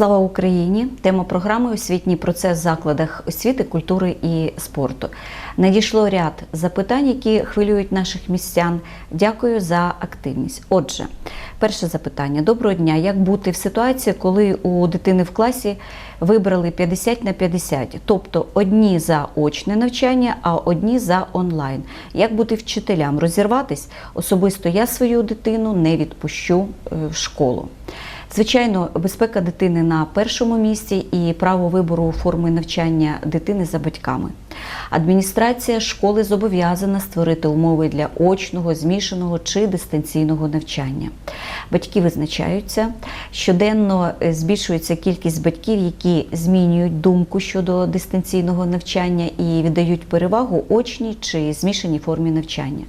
Слава Україні! Тема програми Освітній процес в закладах освіти, культури і спорту. Надійшло ряд запитань, які хвилюють наших містян. Дякую за активність. Отже, перше запитання: доброго дня. Як бути в ситуації, коли у дитини в класі вибрали 50 на 50, тобто одні за очне навчання, а одні за онлайн? Як бути вчителям? Розірватись? Особисто я свою дитину не відпущу е, в школу. Звичайно, безпека дитини на першому місці і право вибору форми навчання дитини за батьками. Адміністрація школи зобов'язана створити умови для очного, змішаного чи дистанційного навчання. Батьки визначаються. Щоденно е, збільшується кількість батьків, які змінюють думку щодо дистанційного навчання і віддають перевагу очній чи змішаній формі навчання.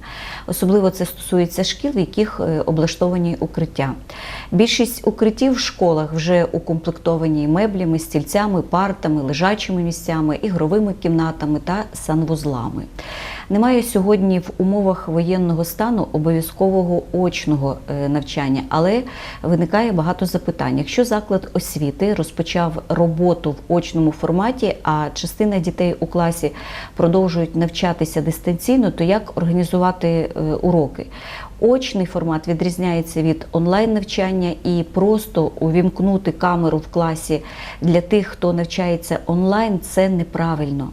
Особливо це стосується шкіл, в яких е, облаштовані укриття. Більшість укриттів в школах вже укомплектовані меблями, стільцями, партами, лежачими місцями, ігровими кімнатами та санвузлами. Немає сьогодні в умовах воєнного стану обов'язкового очного е, навчання, але виникає багато запитань. Якщо заклад освіти розпочав роботу в очному форматі, а частина дітей у класі продовжують навчатися дистанційно, то як організувати е, уроки? Очний формат відрізняється від онлайн навчання і просто увімкнути камеру в класі для тих, хто навчається онлайн, це неправильно.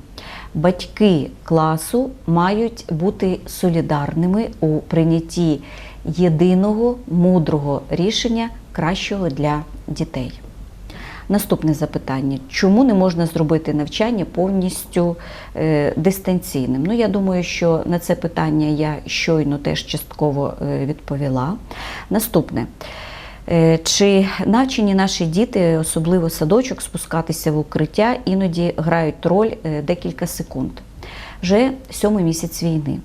Батьки класу мають бути солідарними у прийнятті єдиного мудрого рішення кращого для дітей. Наступне запитання: чому не можна зробити навчання повністю е, дистанційним? Ну, я думаю, що на це питання я щойно теж частково е, відповіла. Наступне. Е, Чи навчені наші діти, особливо садочок, спускатися в укриття, іноді грають роль е, декілька секунд. Вже сьомий місяць війни.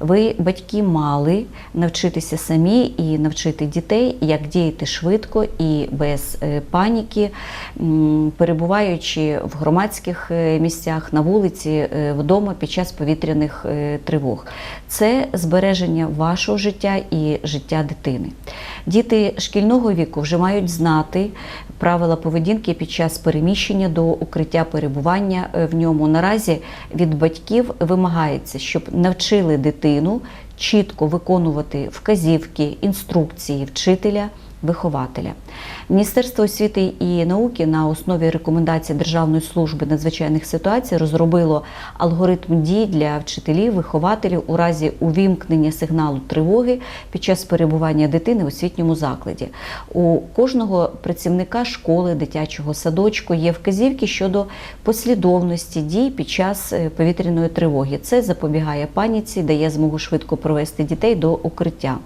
Ви, батьки, мали навчитися самі і навчити дітей, як діяти швидко і без е, паніки, перебуваючи в громадських е, місцях, на вулиці, е, вдома під час повітряних тривог. Це збереження вашого життя і життя дитини. Діти шкільного віку вже мають знати правила поведінки під час переміщення до укриття перебування в ньому. Наразі від батьків вимагається, щоб навчили дитину чітко виконувати вказівки, інструкції вчителя. Вихователя Міністерство освіти і науки на основі рекомендацій Державної служби надзвичайних ситуацій розробило алгоритм дій для вчителів, вихователів у разі увімкнення сигналу тривоги під час перебування дитини в освітньому закладі. У кожного працівника школи, дитячого садочку є вказівки щодо послідовності дій під час е, повітряної тривоги. Це запобігає паніці, дає змогу швидко провести дітей до укриття.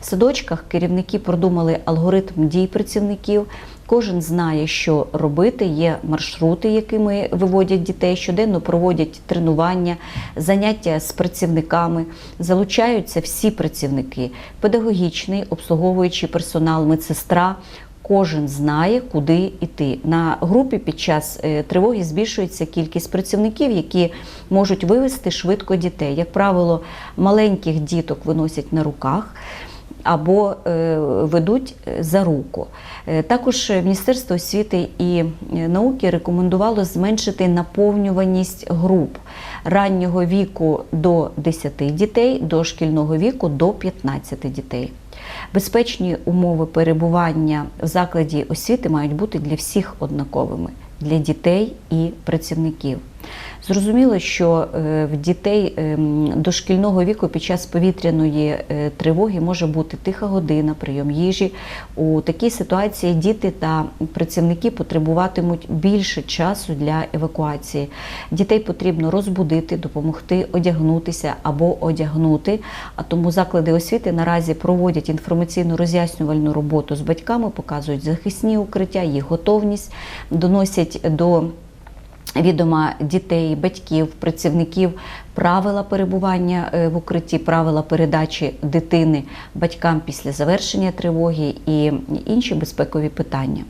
В садочках керівники продумали алгоритм дій працівників. Кожен знає, що робити. Є маршрути, якими виводять дітей. Щоденно проводять тренування, заняття з працівниками. Залучаються всі працівники: педагогічний, обслуговуючий персонал, медсестра. Кожен знає, куди йти. На групі під час е, тривоги збільшується кількість працівників, які можуть вивести швидко дітей. Як правило, маленьких діток виносять на руках або е, ведуть за руку. Е, Також Міністерство освіти і е, науки рекомендувало зменшити наповнюваність груп раннього віку до 10 дітей, до шкільного віку до 15 дітей. Безпечні умови перебування в закладі освіти мають бути для всіх однаковими для дітей і працівників. Зрозуміло, що е, в дітей ем, дошкільного віку під час повітряної е, тривоги може бути тиха година, прийом їжі. У такій ситуації діти та працівники потребуватимуть більше часу для евакуації. Дітей потрібно розбудити, допомогти одягнутися або одягнути. А тому заклади освіти наразі проводять інформаційно роз'яснювальну роботу з батьками, показують захисні укриття, їх готовність, доносять до відома дітей, батьків, працівників правила перебування е, в укритті, правила передачі дитини батькам після завершення тривоги і інші безпекові питання.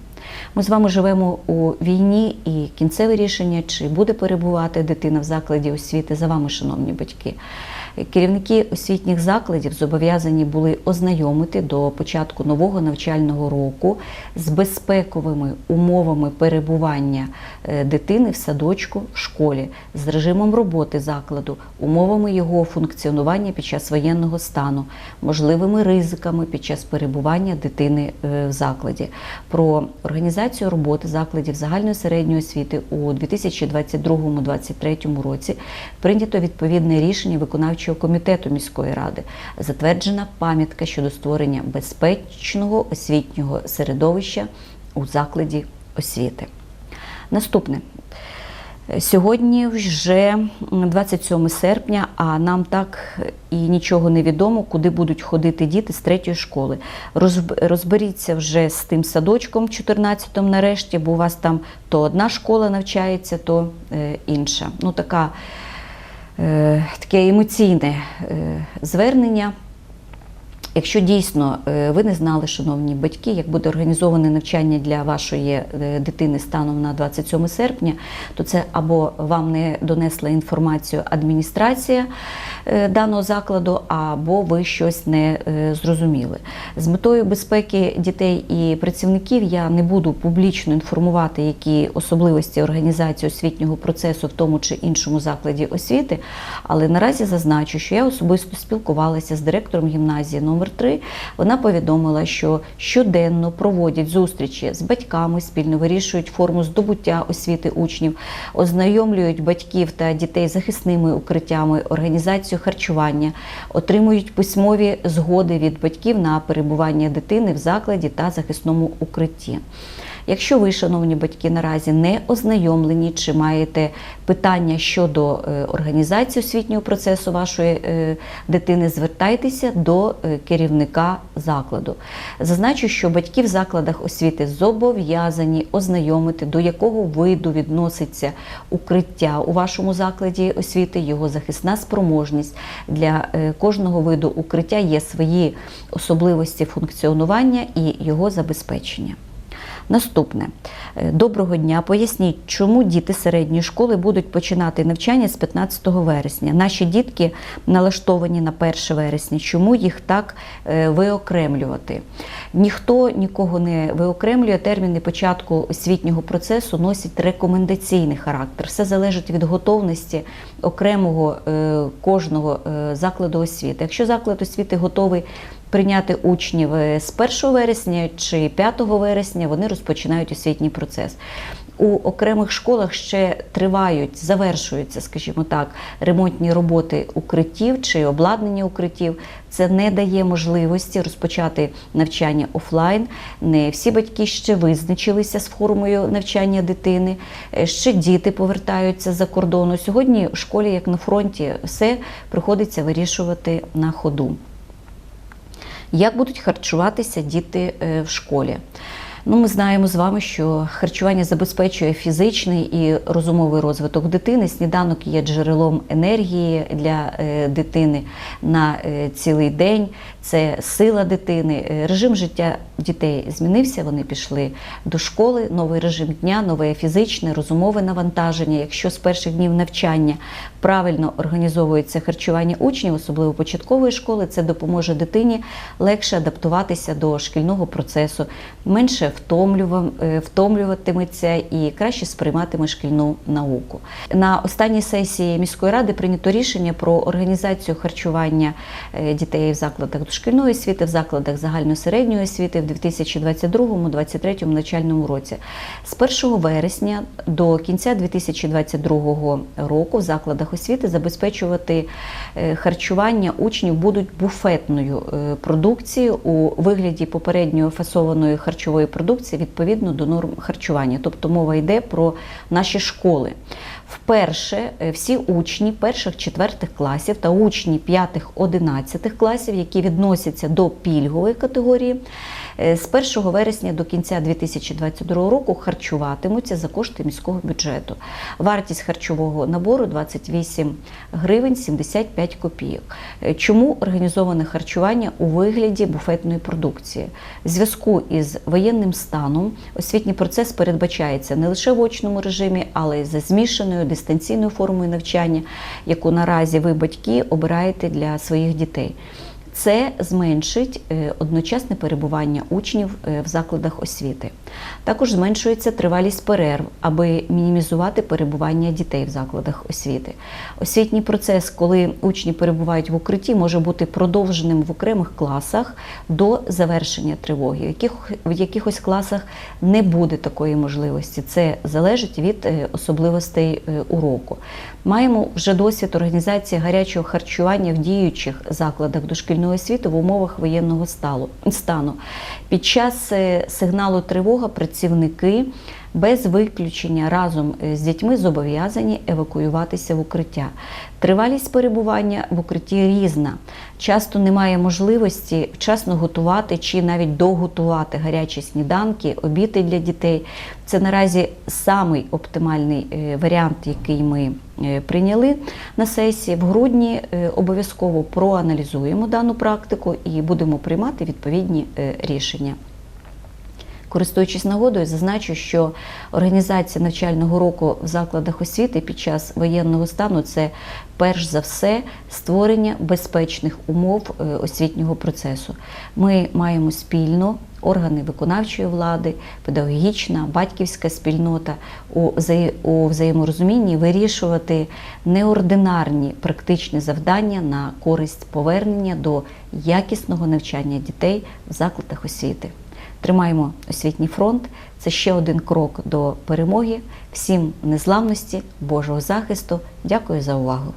Ми з вами живемо у війні, і кінцеве рішення, чи буде перебувати дитина в закладі освіти, за вами, шановні батьки. Керівники освітніх закладів зобов'язані були ознайомити до початку нового навчального року з безпековими умовами перебування е, дитини в садочку, школі, з режимом роботи закладу, умовами його функціонування під час воєнного стану, можливими ризиками під час перебування дитини е, в закладі, про організацію роботи закладів загальної середньої освіти у 2022-2023 році прийнято відповідне рішення виконавчого комітету міської ради, затверджена пам'ятка щодо створення безпечного освітнього середовища у закладі освіти. Наступне. Сьогодні вже 27 серпня, а нам так і нічого не відомо, куди будуть ходити діти з третьої школи. Розберіться вже з тим садочком 14-м нарешті, бо у вас там то одна школа навчається, то е, інша. Ну, така, таке емоційне е, звернення. Якщо дійсно е, ви не знали, шановні батьки, як буде організоване навчання для вашої е, дитини станом на 27 серпня, то це або вам не донесла інформацію адміністрація е, даного закладу, або ви щось не зрозуміли. З метою безпеки дітей і працівників я не буду публічно інформувати, які особливості організації освітнього процесу в тому чи іншому закладі освіти, але наразі зазначу, що я особисто спілкувалася з директором гімназії номер 3 Вона повідомила, що щоденно проводять зустрічі з батьками, спільно вирішують форму здобуття освіти учнів, ознайомлюють батьків та дітей захисними укриттями, організацію харчування, отримують письмові згоди від батьків на перебування дитини в закладі та захисному укритті. Якщо ви, шановні батьки, наразі не ознайомлені чи маєте питання щодо е, організації освітнього процесу вашої е, дитини, звертайтеся до е, керівника закладу. Зазначу, що батьки в закладах освіти зобов'язані ознайомити, до якого виду відноситься укриття у вашому закладі освіти, його захисна спроможність. Для кожного виду укриття є свої особливості функціонування і його забезпечення. Наступне Е, доброго дня. Поясніть, чому діти середньої школи будуть починати навчання з 15 вересня. Наші дітки налаштовані на 1 вересня. Чому їх так е, виокремлювати? Ніхто нікого не виокремлює. Терміни початку освітнього процесу носять рекомендаційний характер. Все залежить від готовності окремого е, кожного закладу освіти. Якщо заклад освіти готовий прийняти учнів з 1 вересня чи 5 вересня, вони розпочинають освітній процес. У окремих школах ще тривають, завершуються, скажімо так, ремонтні роботи укриттів чи обладнання укриттів. Це не дає можливості розпочати навчання офлайн. Не всі батьки ще визначилися з формою навчання дитини. Е, Ще діти повертаються за кордону. Сьогодні в школі, як на фронті, все приходиться вирішувати на ходу. Як будуть харчуватися діти е, в школі? Ну, ми знаємо з вами, що харчування забезпечує фізичний і розумовий розвиток дитини. Сніданок є джерелом енергії для е, дитини на е, цілий день. Це сила дитини. Е, Режим життя дітей змінився. Вони пішли до школи. Новий режим дня, нове фізичне, розумове навантаження. Якщо з перших днів навчання правильно організовується харчування учнів, особливо початкової школи, це допоможе дитині легше адаптуватися до шкільного процесу, менше втомлюватиметься і краще сприйматиме шкільну науку. На останній сесії міської ради прийнято рішення про організацію харчування е, дітей в закладах дошкільної освіти, в закладах загальної середньої освіти в 2022-2023 навчальному році. З 1 вересня до кінця 2022 року в закладах освіти забезпечувати е, харчування учнів будуть буфетною е, продукцією у вигляді попередньо фасованої харчової продукції відповідно до норм харчування. Тобто мова йде про наші школи. Вперше е, всі учні перших четвертих класів та учні п'ятих одинадцятих класів, які відносяться до пільгової категорії, е, з 1 вересня до кінця 2022 року харчуватимуться за кошти міського бюджету. Вартість харчового набору 28 гривень 75 копійок. Е, Чому організоване харчування у вигляді буфетної продукції? В зв'язку із воєнним станом освітній процес передбачається не лише в очному режимі, але й за змішаною дистанційною формою навчання, яку наразі ви, батьки, обираєте для своїх дітей. Це зменшить е, одночасне перебування учнів е, в закладах освіти. Також зменшується тривалість перерв, аби мінімізувати перебування дітей в закладах освіти. Освітній процес, коли учні перебувають в укритті, може бути продовженим в окремих класах до завершення тривоги. В, якихось класах не буде такої можливості. Це залежить від е, особливостей уроку. Маємо вже досвід організації гарячого харчування в діючих закладах дошкільної освіту в умовах воєнного стану. Під час е, сигналу тривога працівники без виключення разом е, з дітьми зобов'язані евакуюватися в укриття. Тривалість перебування в укритті різна. Часто немає можливості вчасно готувати чи навіть доготувати гарячі сніданки, обіди для дітей. Це наразі самий оптимальний е, варіант, який ми е, прийняли на сесії. В грудні обов'язково проаналізуємо дану практику і будемо приймати відповідні рішення. Користуючись нагодою, зазначу, що організація навчального року в закладах освіти під час воєнного стану це перш за все створення безпечних умов е, освітнього процесу. Ми маємо спільно органи виконавчої влади, педагогічна, батьківська спільнота у взаєморозумінні вирішувати неординарні практичні завдання на користь повернення до якісного навчання дітей в закладах освіти. Тримаємо освітній фронт. Це ще один крок до перемоги. Всім незламності, Божого захисту. Дякую за увагу.